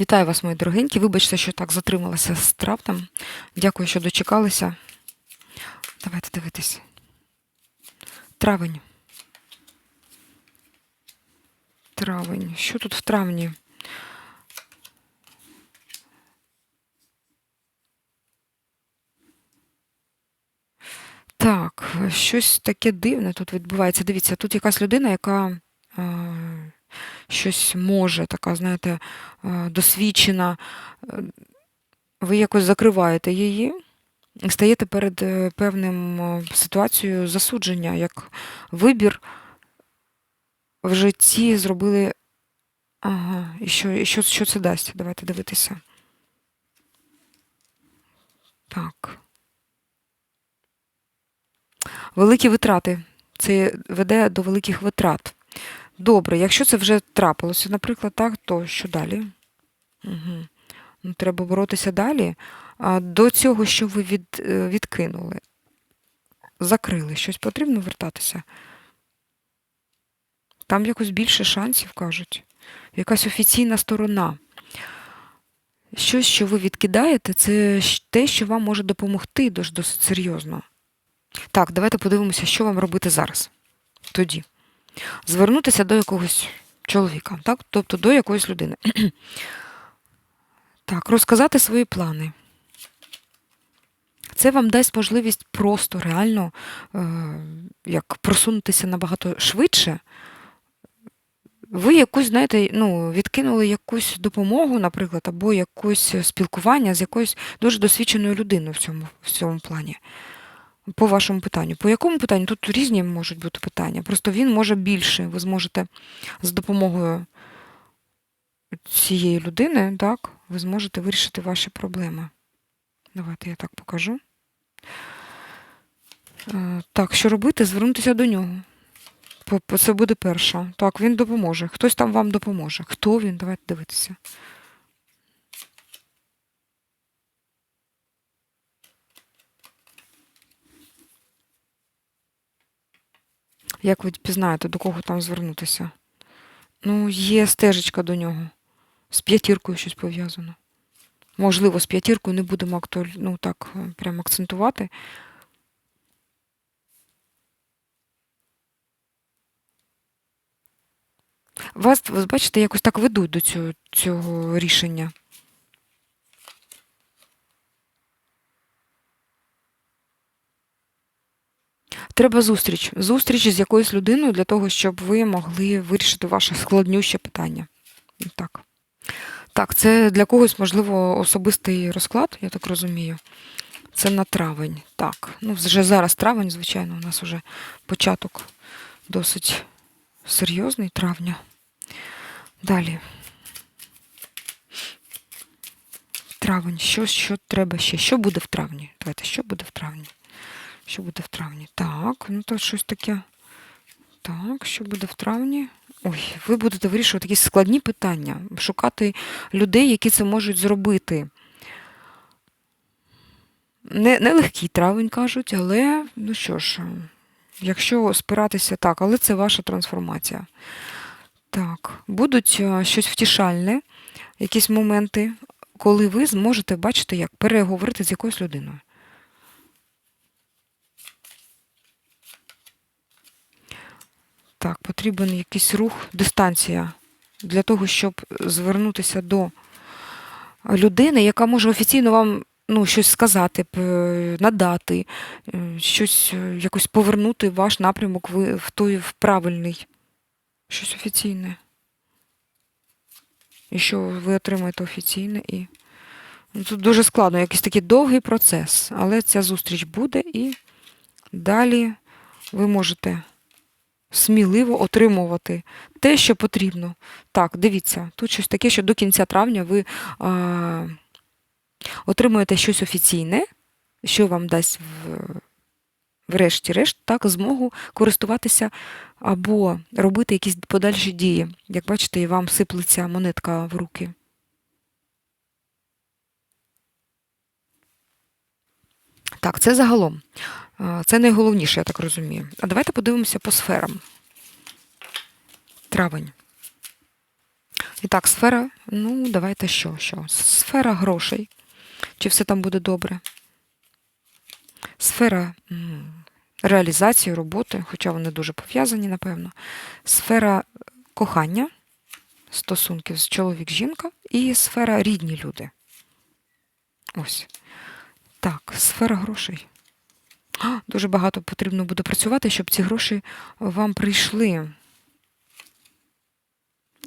Вітаю вас, мої дорогенькі. Вибачте, що так затрималася з травтом. Дякую, що дочекалися. Давайте дивитись. Травень. Травень. Що тут в травні? Так, щось таке дивне тут відбувається. Дивіться, тут якась людина, яка щось може, така, знаєте, е, досвідчена. Е, Ви якось закриваєте її і стаєте перед е, певним ситуацією засудження, як вибір в житті зробили. Ага, і що, і що, що це дасть? Давайте дивитися. Так. Великі витрати. Це веде до великих витрат. Добре, якщо це вже трапилося, наприклад, так, то що далі? Угу. Ну, треба боротися далі. А до цього, що ви від, е, відкинули, закрили, щось потрібно вертатися. Там якось більше шансів, кажуть. Якась офіційна сторона. Щось, що ви відкидаєте, це те, що вам може допомогти досить серйозно. Так, давайте подивимося, що вам робити зараз. Тоді. Звернутися до якогось чоловіка, так? тобто до якоїсь людини. так, розказати свої плани. Це вам дасть можливість просто реально е, як просунутися набагато швидше. Ви якусь, знаєте, ну, відкинули якусь допомогу, наприклад, або якесь спілкування з якоюсь дуже досвідченою людиною в цьому, в цьому плані. По вашому питанню. По якому питанню? Тут різні можуть бути питання. Просто він може більше. Ви зможете з допомогою цієї людини, так, ви зможете вирішити ваші проблеми. Давайте я так покажу. Е, Так, що робити? Звернутися до нього. Це буде перша. Так, він допоможе. Хтось там вам допоможе. Хто він? Давайте дивитися. Як ви пізнаєте, до кого там звернутися? Ну, є стежечка до нього. З п'ятіркою щось пов'язано. Можливо, з п'ятіркою не будемо актуаль... ну, так, е, прям акцентувати. Вас, ви бачите, якось так ведуть до цього, цього рішення. Треба зустріч. Зустріч з якоюсь людиною для того, щоб ви могли вирішити ваше складнюще питання. Так. Так, це для когось, можливо, особистий розклад, я так розумію. Це на травень. Так. Ну, вже зараз травень, звичайно, у нас вже початок досить серйозний травня. Далі. Травень. Що, що треба ще? Що буде в травні? Давайте, що буде в травні? Що буде в травні? Так, ну то щось таке. Так, що буде в травні? Ой, ви будете вирішувати якісь складні питання, шукати людей, які це можуть зробити. Не, не легкий травень, кажуть, але, ну що ж, якщо спиратися так, але це ваша трансформація. Так, будуть е, щось втішальне, якісь моменти, коли ви зможете бачити, як переговорити з якоюсь людиною. Так, потрібен якийсь рух, дистанція для того, щоб звернутися до людини, яка може офіційно вам ну, щось сказати, надати, е, щось е, якось повернути ваш напрямок в той в правильний. Щось офіційне. І що ви отримаєте офіційне і. Ну, Тут дуже складно, якийсь такий довгий процес, але ця зустріч буде і далі ви можете сміливо отримувати те, що потрібно. Так, дивіться, тут щось таке, що до кінця травня ви а, отримуєте щось офіційне, що вам дасть в, врешті-решт так, змогу користуватися або робити якісь подальші дії. Як бачите, і вам сиплеться монетка в руки. Так, це загалом. Це найголовніше, я так розумію. А давайте подивимося по сферам. Травень. І так, сфера, ну, давайте що, що? Сфера грошей. Чи все там буде добре? Сфера реалізації роботи, хоча вони дуже пов'язані, напевно. Сфера кохання, стосунків з чоловік-жінка, і сфера рідні люди. Ось. Так, сфера грошей. Дуже багато потрібно буде працювати, щоб ці гроші вам прийшли.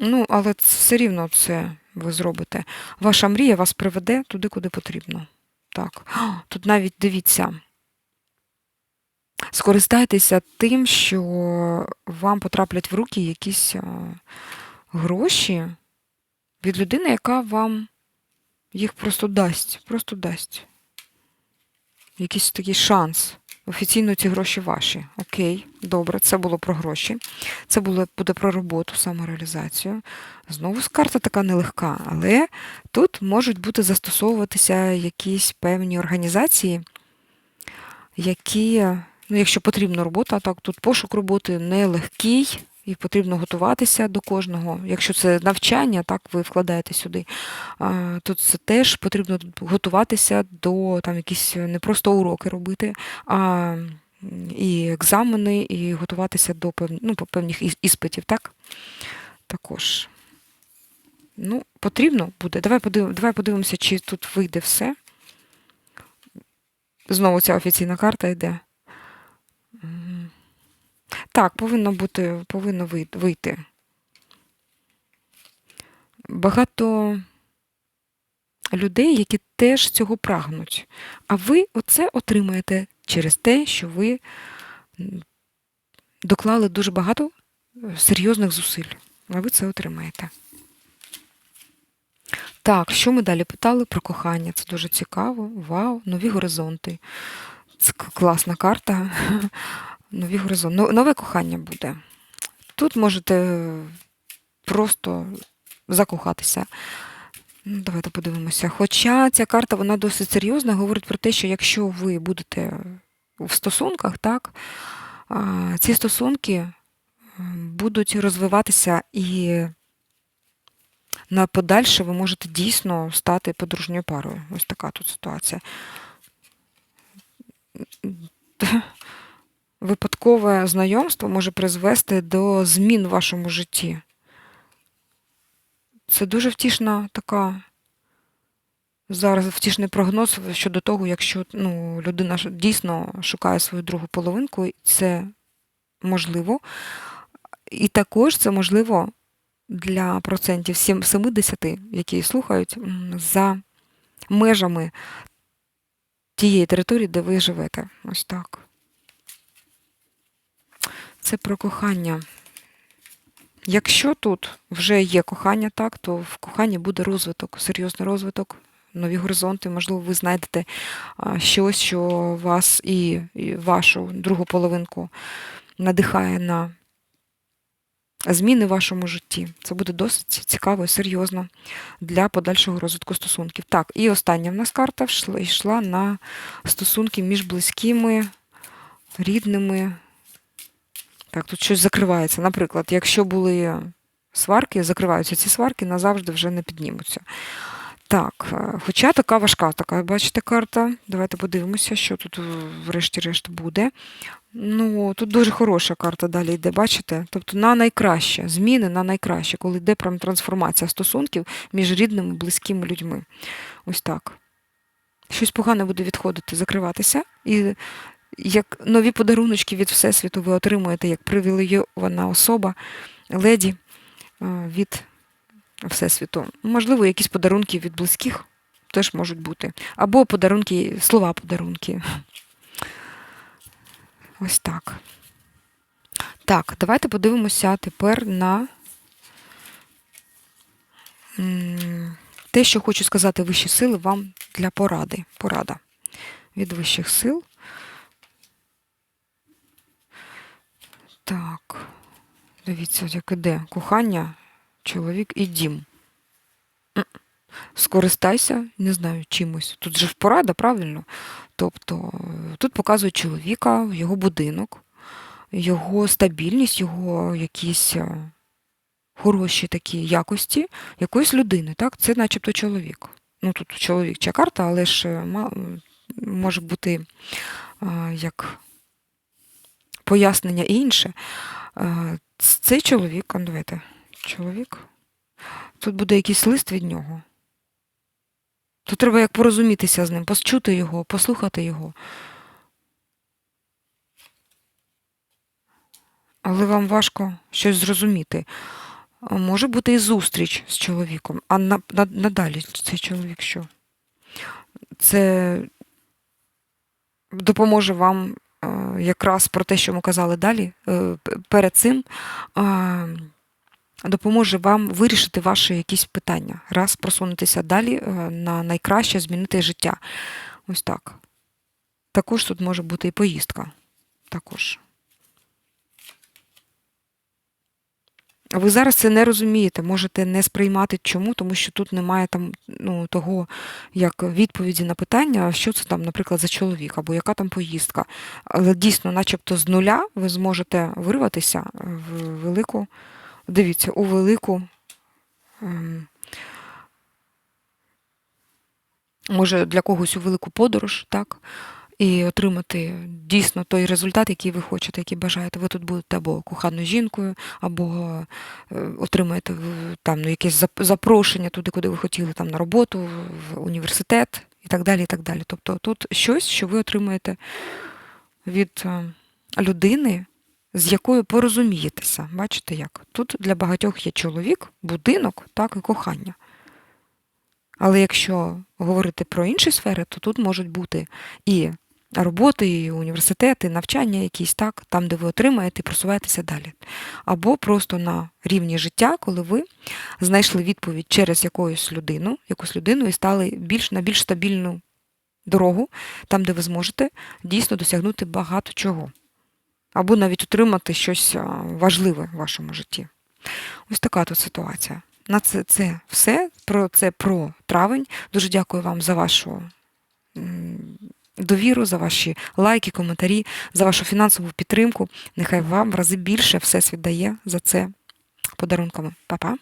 Ну, але все рівно це ви зробите. Ваша мрія вас приведе туди, куди потрібно. Так. Тут навіть дивіться. Скористайтеся тим, що вам потраплять в руки якісь гроші від людини, яка вам їх просто дасть. Просто дасть. Якийсь такий шанс. Офіційно ці гроші ваші. Окей, добре, це було про гроші. Це було, буде про роботу, самореалізацію. Знову карта така нелегка, але тут можуть бути застосовуватися якісь певні організації, які, ну, якщо потрібна робота, так тут пошук роботи нелегкий, і потрібно готуватися до кожного. Якщо це навчання, так ви вкладаєте сюди. Тут це теж потрібно готуватися до там якісь не просто уроки робити, а і екзамени, і готуватися до пев... ну, певних іспитів, так? Також. Ну, потрібно буде. Давай подив... Давай подивимося, чи тут вийде все. Знову ця офіційна карта йде. Так, повинно бути, повинно вийти. Багато людей, які теж цього прагнуть. А ви оце отримаєте через те, що ви доклали дуже багато е, серйозних зусиль. А ви це отримаєте. Так, що ми далі питали про кохання? Це дуже цікаво. Вау, нові горизонти. Це класна карта. Нові горизонти. Но- Нове кохання буде. Тут можете просто закохатися. Ну, Давайте подивимося. Хоча ця карта вона досить серйозна, говорить про те, що якщо ви будете в стосунках, так, ці стосунки будуть розвиватися і на подальше ви можете дійсно стати подружньою парою. Ось така тут ситуація. Випадкове знайомство може призвести до змін в вашому житті. Це дуже втішна така. Зараз втішний прогноз щодо того, якщо ну, людина дійсно шукає свою другу половинку, це можливо. І також це можливо для процентів 70, які слухають за межами тієї території, де ви живете. Ось так. Це про кохання. Якщо тут вже є кохання, так, то в коханні буде розвиток, серйозний розвиток, нові горизонти. Можливо, ви знайдете щось, що вас і, вашу другу половинку надихає на зміни в вашому житті. Це буде досить цікаво і серйозно для подальшого розвитку стосунків. Так, і остання в нас карта йшла на стосунки між близькими, рідними. Так, тут щось закривається. Наприклад, якщо були сварки, закриваються ці сварки, назавжди вже не піднімуться. Так, е, хоча така важка, така, бачите, карта. Давайте подивимося, що тут врешті-решт буде. Ну, тут дуже хороша карта далі йде, бачите? Тобто на найкраще, зміни на найкраще, коли йде прям трансформація стосунків між рідними, близькими людьми. Ось так. Щось погане буде відходити, закриватися. І як нові подаруночки від Всесвіту ви отримуєте як привілейована особа, леді е, від Всесвіту. Можливо, якісь подарунки від близьких теж можуть бути. Або подарунки, слова подарунки. Ось так. Так, давайте подивимося тепер на те, що хочу сказати вищі сили вам для поради. Порада від вищих сил. Так, дивіться, як іде кохання, чоловік і дім. Скористайся, не знаю, чимось. Тут же ж порада, правильно? Тобто е, тут показують чоловіка, його будинок, його стабільність, його якісь е, хороші такі якості якоїсь людини, так? Це начебто чоловік. Ну, тут чоловіча карта, але ж е, може бути як пояснення інше. Цей чоловік, давайте, чоловік. Тут буде якийсь лист від нього. Тут треба як порозумітися з ним, почути його, послухати його. Але вам важко щось зрозуміти. Може бути і зустріч з чоловіком. А на, на, надалі цей чоловік що? Це допоможе вам е, якраз про те, що ми казали далі, е, перед цим, допоможе вам вирішити ваші якісь питання, раз просунутися далі е, на найкраще змінити життя. Ось так. Також тут може бути і поїздка. Також. Ви зараз це не розумієте, можете не сприймати чому, тому що тут немає там ну, того, як відповіді на питання, що це там, наприклад, за чоловік, або яка там поїздка. Але дійсно, начебто з нуля ви зможете вирватися в велику, дивіться, у велику, ем, може для когось у велику подорож, так? І отримати дійсно той результат, який ви хочете, який бажаєте. Ви тут будете або коханою жінкою, або е, отримаєте там ну, якесь запрошення туди, куди ви хотіли, там на роботу, в університет і так далі. і так далі. Тобто тут щось, що ви отримаєте від е, людини, з якою порозумієтеся. Бачите як? Тут для багатьох є чоловік, будинок, так і кохання. Але якщо говорити про інші сфери, то тут можуть бути і роботи, університети, навчання якісь, так, там, де ви отримаєте і просуваєтеся далі. Або просто на рівні життя, коли ви знайшли відповідь через якусь людину, якусь людину і стали більш на більш стабільну дорогу, там, де ви зможете дійсно досягнути багато чого. Або навіть отримати щось важливе в вашому житті. Ось така тут ситуація. На це, це все. Про це про травень. Дуже дякую вам за вашу довіру, за ваші лайки, коментарі, за вашу фінансову підтримку. Нехай вам в рази більше Всесвіт дає за це подарунками. Па-па!